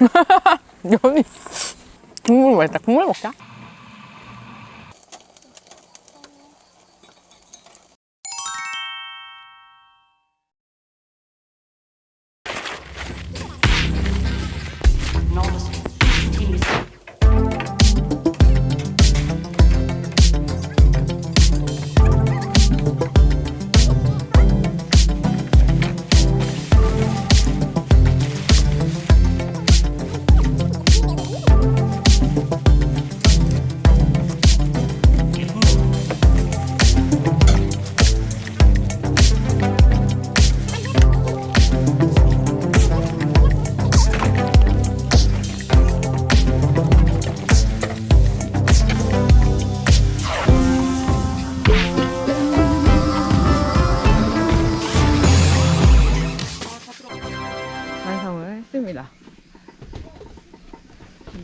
면이 국물 맛있다. 국물 먹자.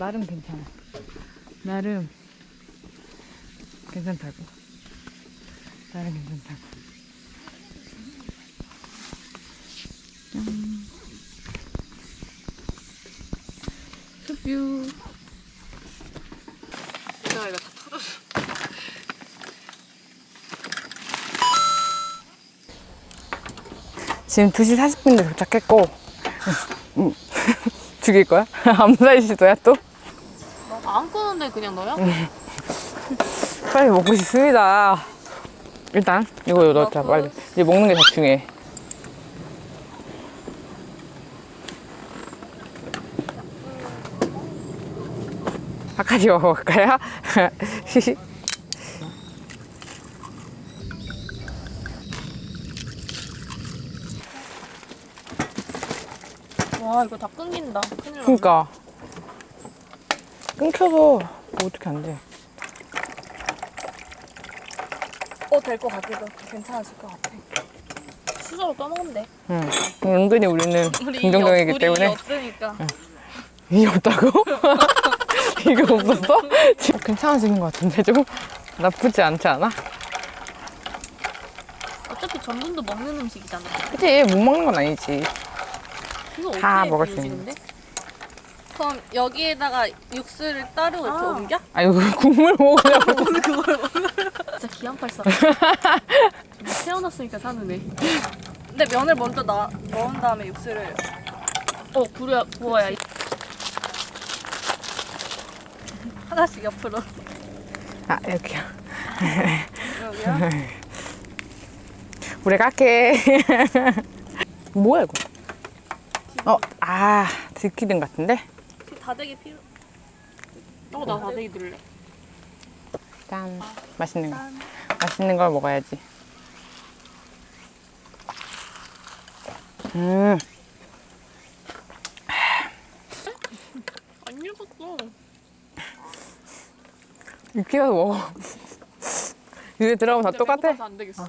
나름 괜찮아. 나름 괜찮다고. 나름 괜찮다고. 음. 숲뷰. 내가 이거 다 터졌어. 지금 2시 40분에 도착했고, 음. 죽일 거야? 암살 시도야 또? 안 끄는데 그냥 너야? 빨리 먹고 싶습니다. 일단 이거 넣자 먹고. 빨리. 이제 먹는 게 더 중요해. 바까지 먹어볼까요? 와 이거 다 끊긴다. 큰일 났네. 그러니까 끊겨서 뭐 어떻게 안 돼? 어, 될 것 같기도. 괜찮아질 것 같아. 수저로 떠먹으면 돼. 응. 은근히 우리는 긍정적이기 우리 때문에 없으니까. 이게 없다고? 이거 없었어? 지금 괜찮아지는 것 같은데 좀 나쁘지 않지 않아? 어차피 전분도 먹는 음식이잖아. 그치 못 먹는 건 아니지. 다 어떻게 먹을 수 비워지는데? 그럼 여기에다가 육수를 따로 이렇게 아. 아 옮겨? 이거 국물 먹으려고. 진짜 기안팔 사. 태어났으니까 사는 애. 근데 면을 먼저 나, 넣은 다음에 육수를 어 부어야 이- 하나씩 옆으로 아 이렇게요. 여기요. 우리 갈게. 뭐야 이거? 어, 아 들기름 같은데? 다대기 필요. 어나 다대기 들래. 짠. 맛있는 거. 짠. 맛있는 걸 먹어야지. 음. 안 익었어. 익히면서 먹어. 입에 들어가면 다 똑같아. 안 되겠어.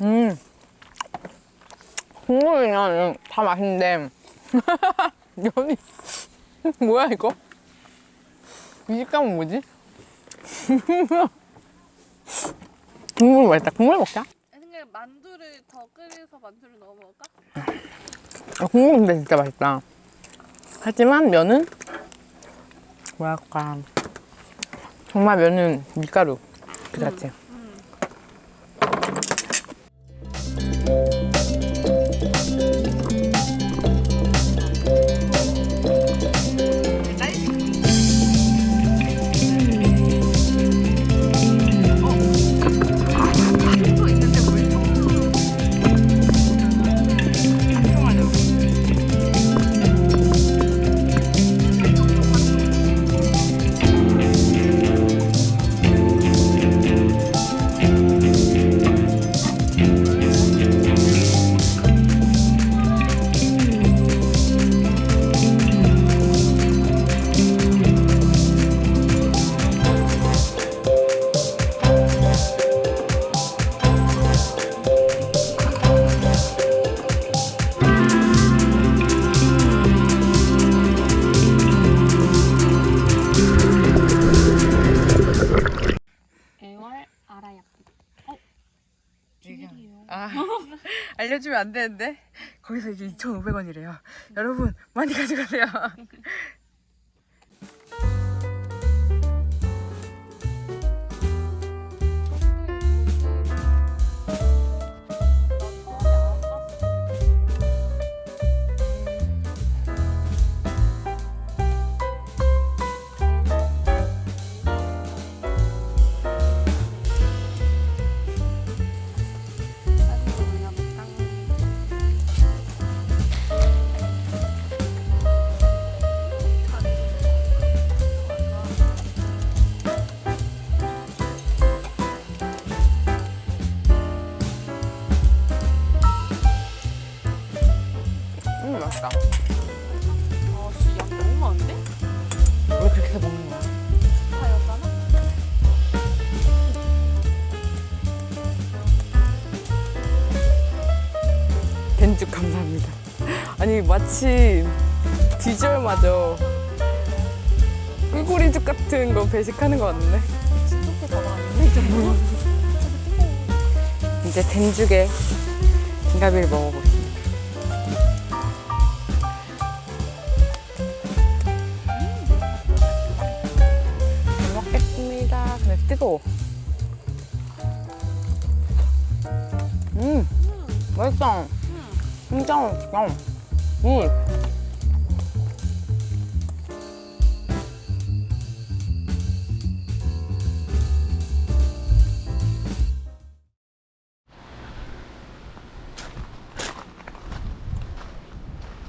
음. 국물이랑 다 맛있는데 면이 뭐야 이거? 이 식감은 뭐지? 국물 맛있다. 국물 먹자. 근데 만두를 더 끓여서 만두를 넣어 먹을까? 아, 국물 근데 진짜 맛있다. 하지만 면은 뭐랄까 정말 면은 밀가루 그 자체. 아라약. 어? 비밀이에요. 아 알려주면 안 되는데 거기서 이제 2,500원이래요. 여러분 많이 가져가세요. 마치 비주얼마저 꿀꿀이죽 같은 거 배식하는 거 같네. 진돗개 잡아 아니네? 이제 뭐? 이제 덴죽에 긴가비를 먹어보겠습니다. 잘 먹겠습니다. 근데 뜨거워. 음, 맛있어. 진짜 맛있어. 음.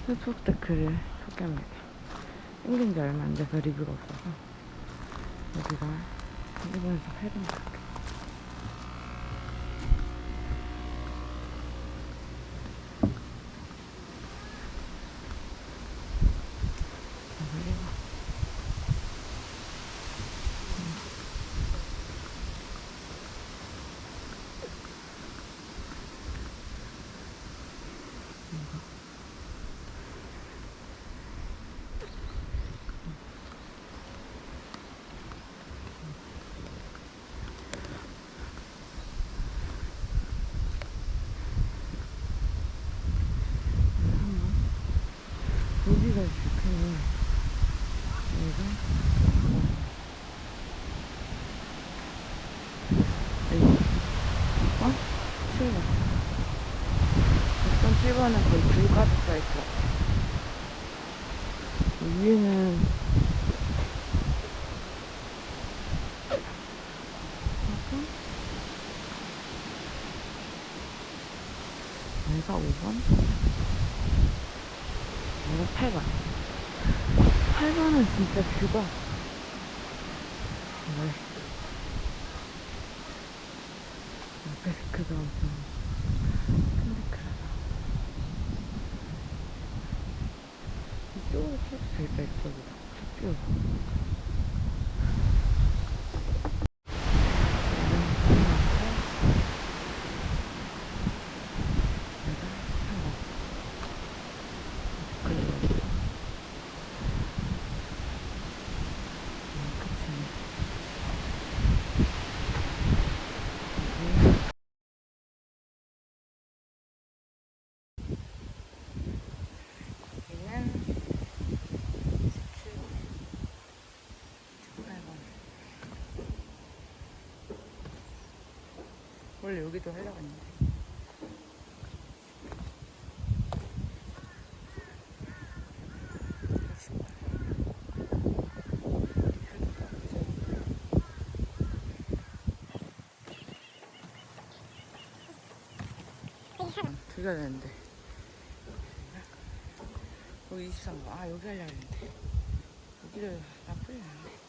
페이스북 댓글을 소개합니다. 생긴 지 얼마 안 돼서 리뷰가 없어서 여기가 일본에서 팔던 가게. 여기가 여기가 좋겠네. 여기가 여기. 어? 7번. 6번, 7번은 거의 불가득 쌓있어. 위에는 여기가 5번? 이거 8번. 8번은 진짜 뷰가 정말 베스크가 엄청 큼직하다. 이쪽으로 쳐도 될까, 이쪽으로. 쭉. 그리고 여기는 17번, 18번. 원래 여기도 하려고 했는데. 둘다 되는데. 여기 23번. 아, 여기 하려고 했는데. 여기를 나쁘지 않네.